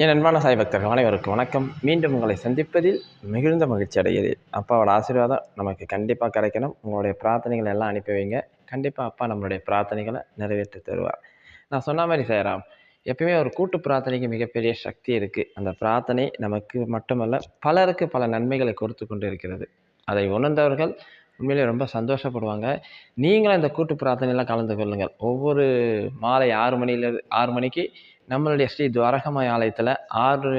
என் அன்பான சாய் பக்தர்கள் அனைவருக்கும் வணக்கம். மீண்டும் உங்களை சந்திப்பதில் மிகுந்த மகிழ்ச்சி அடைகிறேன். அப்பாவோட ஆசீர்வாதம் நமக்கு கண்டிப்பாக கிடைக்கணும். உங்களுடைய பிரார்த்தனைகளை எல்லாம் அனுப்பி வைங்க. கண்டிப்பாக அப்பா நம்மளுடைய பிரார்த்தனைகளை நிறைவேற்றி தருவார். நான் சொன்ன மாதிரி செய்கிறாம் எப்பயுமே ஒரு கூட்டு பிரார்த்தனைக்கு மிகப்பெரிய சக்தி இருக்குது அந்த பிரார்த்தனை நமக்கு மட்டுமல்ல பலருக்கு பல நன்மைகளை கொடுத்து கொண்டு இருக்கிறது அதை உணர்ந்தவர்கள் உண்மையிலே ரொம்ப சந்தோஷப்படுவாங்க. நீங்களும் இந்த கூட்டு பிரார்த்தனையெல்லாம் கலந்து கொள்ளுங்கள். ஒவ்வொரு மாலை ஆறு மணிலேருந்து ஆறு மணிக்கு நம்மளுடைய ஸ்ரீ துவாரகமாய் ஆலயத்தில் ஆறு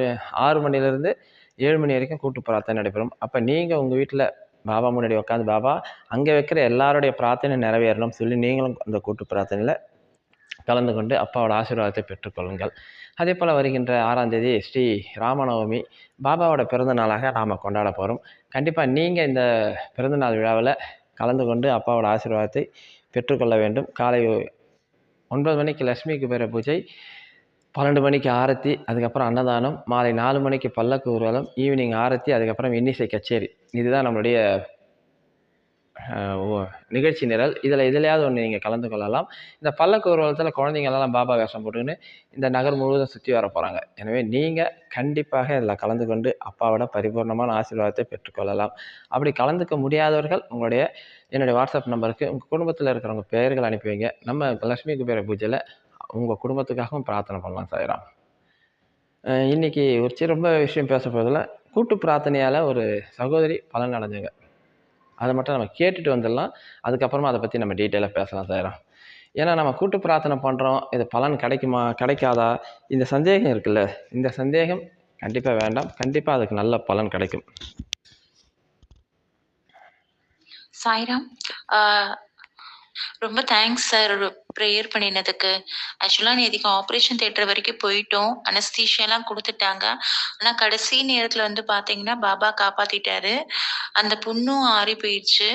ஆறு மணிலேருந்து ஏழு மணி வரைக்கும் கூட்டு பிரார்த்தனை நடைபெறும். அப்போ நீங்கள் உங்கள் வீட்டில் பாபா முன்னாடி உட்காந்து பாபா அங்கே வைக்கிற எல்லாருடைய பிரார்த்தனை நிறைவேறணும்னு சொல்லி நீங்களும் அந்த கூட்டு பிரார்த்தனையில் கலந்து கொண்டு அப்பாவோட ஆசீர்வாதத்தை பெற்றுக்கொள்ளுங்கள். அதே போல் வருகின்ற ஆறாம் தேதி ஸ்ரீ ராமநவமி பாபாவோட பிறந்த நாளாக நாம் கொண்டாட போகிறோம் கண்டிப்பாக நீங்கள் இந்த பிறந்தநாள் விழாவில் கலந்து கொண்டு அப்பாவோட ஆசீர்வாதத்தை பெற்றுக்கொள்ள வேண்டும். காலை ஒன்பது மணிக்கு லக்ஷ்மிக்கு குபேர பூஜை பன்னெண்டு மணிக்கு ஆரத்தி அதுக்கப்புறம் அன்னதானம் மாலை நாலு மணிக்கு பல்லக்கு ஊர்வலம் ஈவினிங் ஆரத்தி அதுக்கப்புறம் இன்னிசை கச்சேரி. இதுதான் நம்மளுடைய ஓ- நிகழ்ச்சி நிரல். இதில் எதுலையாவது ஒன்று நீங்கள் கலந்து கொள்ளலாம். இந்த பல்லக்கு ஊர்வலத்தில் குழந்தைங்களெல்லாம் பாபா வேஷம் போட்டுக்கின்னு இந்த நகர் முழுவதும் சுற்றி வர போகிறாங்க எனவே நீங்கள் கண்டிப்பாக இதில் கலந்து கொண்டு அப்பாவோட பரிபூர்ணமான ஆசீர்வாதத்தை பெற்றுக்கொள்ளலாம் அப்படி கலந்துக்க முடியாதவர்கள் உங்களுடைய என்னுடைய வாட்ஸ்அப் நம்பருக்கு உங்கள் குடும்பத்தில் இருக்கிறவங்க பெயர்கள் அனுப்பி வைங்க. நம்ம லக்ஷ்மி குபேர பூஜையில் உங்கள் குடும்பத்துக்காகவும் பிரார்த்தனை பண்ணலாம் சாயிராம். இன்றைக்கி ஒரு சிறு ரொம்ப விஷயம் பேச போகிறதுல கூட்டு பிரார்த்தனையால் ஒரு சகோதரி பலன் அடைஞ்சாங்க. அதை மட்டும் நம்ம கேட்டுட்டு வந்துடலாம். அதுக்கப்புறமா அதை பற்றி நம்ம டீட்டெயிலாக பேசலாம் சாயிராம். ஏன்னா நம்ம கூட்டு பிரார்த்தனை பண்ணுறோம் இது பலன் கிடைக்குமா கிடைக்காதா? இந்த சந்தேகம் இருக்குல்ல இந்த சந்தேகம் கண்டிப்பாக வேண்டாம். கண்டிப்பாக அதுக்கு நல்ல பலன் கிடைக்கும். சாய்ராம் ரொம்ப தேங்க்ஸ் சார் ப்ரேயர் பண்ணினதுக்கு. ஆக்சுவலாக நேற்றுக்கு ஆப்ரேஷன் தேட்டர் வரைக்கும் போயிட்டோம். அனஸ்தீஷியெல்லாம் கொடுத்துட்டாங்க. ஆனால் கடைசி நேரத்தில் வந்து பார்த்தீங்கன்னா பாபா காப்பாற்றிட்டாரு அந்த புண்ணும் ஆறி போயிடுச்சு.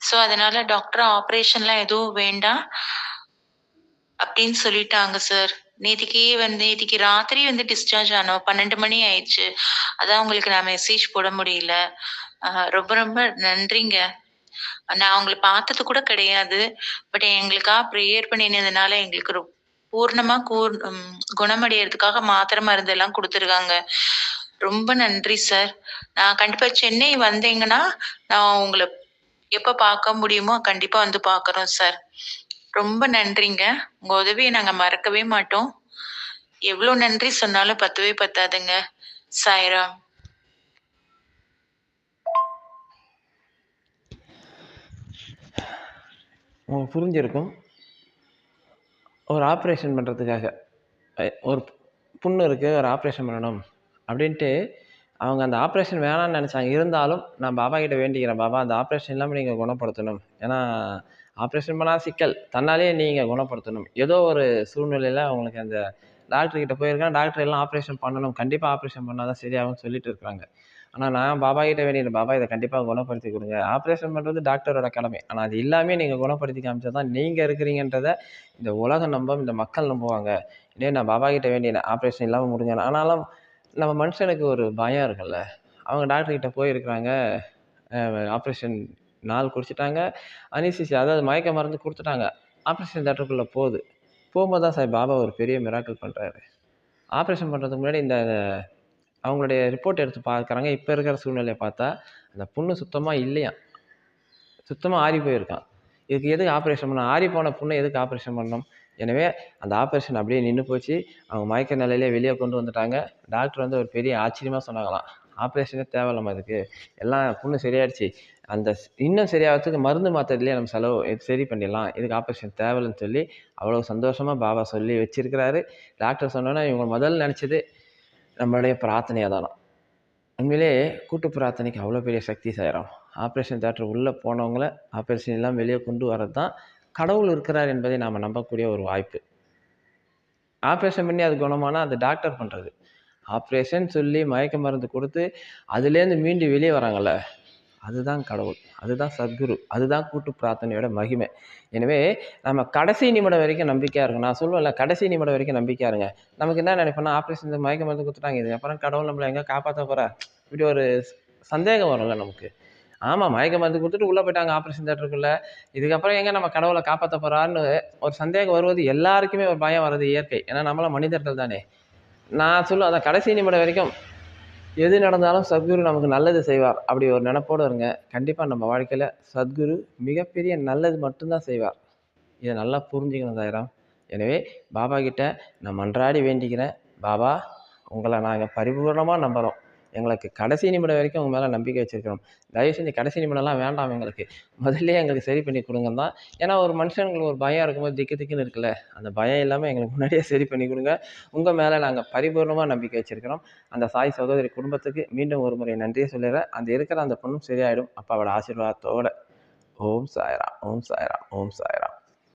ஸோ அதனால டாக்டர் ஆப்ரேஷன்லாம் எதுவும் வேண்டாம் அப்படின்னு சொல்லிட்டாங்க சார் நேத்திக்கே வந்து நேத்திக்கு ராத்திரி வந்து டிஸ்சார்ஜ் ஆனோம். பன்னெண்டு மணி ஆயிடுச்சு. அதான் உங்களுக்கு நான் மெசேஜ் போட முடியல. ரொம்ப ரொம்ப நன்றிங்க. நான் அவங்கள பார்த்தது கூட கிடையாது. பட் எங்களுக்காக ப்ரேயர் பண்ணினதுனால எங்களுக்கு ரொ- பூர்ணமா கூர் குணமடைகிறதுக்காக மாத்திரை மருந்து எல்லாம் கொடுத்துருக்காங்க. ரொம்ப நன்றி சார் நான் கண்டிப்பா சென்னை வந்தீங்கன்னா நான் உங்களை எப்ப பார்க்க முடியுமோ கண்டிப்பா வந்து பாக்குறோம் சார் ரொம்ப நன்றிங்க. உங்க உதவியை நாங்க மறக்கவே மாட்டோம். எவ்வளவு நன்றி சொன்னாலும் பத்தவே பத்தாதுங்க சாய்ராம். உங்களுக்கு புரிஞ்சிருக்கும். ஒரு ஆப்ரேஷன் பண்ணுறதுக்காக ஒரு புண்ணு இருக்குது ஒரு ஆப்ரேஷன் பண்ணணும். அப்படின்ட்டு அவங்க அந்த ஆப்ரேஷன் வேணாம்னு நினச்சாங்க. இருந்தாலும் நான் பாபா கிட்ட வேண்டிக்கிறேன் பாபா அந்த ஆப்ரேஷன் இல்லாமல் நீங்கள் குணப்படுத்தணும். ஏன்னா ஆப்ரேஷன் பண்ணால் சிக்கல். தன்னாலே நீங்கள் குணப்படுத்தணும். ஏதோ ஒரு சூழ்நிலையில் அவங்களுக்கு அந்த டாக்டர் கிட்ட போயிருக்கேன். டாக்டர் எல்லாம் ஆப்ரேஷன் பண்ணணும். கண்டிப்பாக ஆப்ரேஷன் பண்ணால் தான் சரியாகும்னு சொல்லிட்டு இருக்காங்க. ஆனால் நான் பாபா கிட்ட வேண்டிக்கிறேன் பாபா இதை கண்டிப்பாக குணப்படுத்தி கொடுங்க ஆப்ரேஷன் பண்ணுறது டாக்டரோட கடமை. ஆனால் அது எல்லாமே நீங்கள் குணப்படுத்தி காமிச்சா தான் நீங்கள் இருக்கிறீங்கன்றத இந்த உலகம் நம்ப இந்த மக்கள் நம்புவாங்க. இதே நான் பாபா கிட்ட வேண்டிய ஆப்ரேஷன் இல்லாமல் முடிஞ்சேன் ஆனாலும் நம்ம மனுஷனுக்கு ஒரு பயம் இருக்குல்ல. அவங்க டாக்டர்கிட்ட போயிருக்கிறாங்க. ஆப்ரேஷன் நாள் குடிச்சிட்டாங்க. அனிசிசி அதாவது மயக்க மருந்து கொடுத்துட்டாங்க. ஆப்ரேஷன் தேட்டருக்குள்ளே போகுது. போகும்போது தான் சார் பாபா ஒரு பெரிய மிராக்கல் பண்ணுறாரு ஆப்ரேஷன் பண்ணுறதுக்கு முன்னாடி இந்த அவங்களுடைய ரிப்போர்ட் எடுத்து பார்க்குறாங்க. இப்போ இருக்கிற சூழ்நிலையை பார்த்தா அந்த புண்ணு சுத்தமாக இல்லையா? சுத்தமாக ஆறி போயிருக்கான். இதுக்கு எதுக்கு ஆப்ரேஷன் பண்ணணும்? ஆறி போன புண்ணை எதுக்கு ஆப்ரேஷன் பண்ணணும்? எனவே அந்த ஆப்ரேஷன் அப்படியே நின்று போச்சு. அவங்க மயக்க நிலையிலே வெளியே கொண்டு வந்துட்டாங்க. டாக்டர் வந்து ஒரு பெரிய ஆச்சரியமாக சொன்னாங்களாம். ஆப்ரேஷனே தேவையில்லாம அதுக்கு எல்லாம் புண்ணு சரியாயிடுச்சு. அந்த இன்னும் சரியாகிறதுக்கு மருந்து மாத்திரத்துலேயே நம்ம செலவு சரி பண்ணிடலாம். இதுக்கு ஆப்ரேஷன் தேவையில்லைன்னு சொல்லி அவ்வளோ சந்தோஷமாக பாபா சொல்லி வச்சிருக்கிறாரு. டாக்டர் சொன்னோன்னா இவங்க முதல்ல நினச்சது நம்மளுடைய பிரார்த்தனையாக தானா. உண்மையிலே கூட்டு பிரார்த்தனைக்கு அவ்வளோ பெரிய சக்தி செய்கிறோம் ஆப்ரேஷன் தேட்டர் உள்ளே போனவங்கள ஆப்ரேஷன் எல்லாம் வெளியே கொண்டு வரது தான் கடவுள் இருக்கிறார் என்பதை நாம் நம்பக்கூடிய ஒரு வாய்ப்பு. ஆப்ரேஷன் பண்ணி அது குணமானால் அது டாக்டர் பண்ணுறது ஆப்ரேஷன் சொல்லி மயக்க மருந்து கொடுத்து அதுலேருந்து மீண்டு வெளியே வராங்கள்ல அதுதான் கடவுள் அதுதான் சத்குரு அதுதான் கூட்டு பிரார்த்தனையோட மகிமை. எனவே நம்ம கடைசி நிமிடம் வரைக்கும் நம்பிக்கையாக இருக்கும் நான் சொல்லுவேன்ல கடைசி நிமிடம் வரைக்கும் நம்பிக்கையாக இருங்க. நமக்கு என்ன நினைப்போம்னா ஆப்ரேஷன் மயக்க மருந்து கொடுத்துட்டாங்க இதுக்கப்புறம் கடவுள் நம்மளை எங்கே காப்பாற்ற போகிறா இப்படி ஒரு சந்தேகம் வரும்ல நமக்கு. ஆமாம் மயக்க மருந்து கொடுத்துட்டு உள்ளே போயிட்டாங்க ஆப்ரேஷன் தேட்டருக்குள்ளே இதுக்கப்புறம் எங்கே நம்ம கடவுளை காப்பாற்ற போகிறான்னு ஒரு சந்தேகம் வருவது எல்லாருக்குமே ஒரு பயம் வர்றது இயற்கை. ஏன்னா நம்மளாம் மனிதர்கள் தானே. நான் சொல்லுவேன் அதான் கடைசி நிமிடம் வரைக்கும் எது நடந்தாலும் சத்குரு நமக்கு நல்லது செய்வார். அப்படி ஒரு நினப்போடு இருங்க. கண்டிப்பாக நம்ம வாழ்க்கையில் சத்குரு மிகப்பெரிய நல்லது மட்டும்தான் செய்வார். இதை நல்லா புரிஞ்சுக்கணும் தாயிரம். எனவே பாபா கிட்ட நான் மன்றாடி வேண்டிக்கிறேன். பாபா உங்களை நாங்கள் பரிபூர்ணமாக நம்புகிறோம் எங்களுக்கு கடைசி நிமிடம் வரைக்கும் உங்கள் மேலே நம்பிக்கை வச்சுருக்கிறோம். தயவு செஞ்சு கடைசி நிமிடம்லாம் வேண்டாம் எங்களுக்கு. முதல்ல எங்களுக்கு சரி பண்ணி கொடுங்க தான். ஏன்னா ஒரு மனுஷங்களுக்கு ஒரு பயம் இருக்கும்போது திக்கு திக்குன்னு இருக்குல்ல அந்த பயம் இல்லாமல் எங்களுக்கு முன்னாடியே சரி பண்ணி கொடுங்க. உங்கள் மேலே நாங்கள் பரிபூர்ணமாக நம்பிக்கை வச்சுருக்கிறோம். அந்த சாய் சகோதரி குடும்பத்துக்கு மீண்டும் ஒரு முறை நன்றியை சொல்லிடுறேன் அந்த இருக்கிற அந்த பொண்ணும் சரியாயிடும். அப்பாவோட ஆசீர்வாதத்தோட. ஓம் சாய்ராம் ஓம் சாய்ராம் ஓம் சாய்ராம்.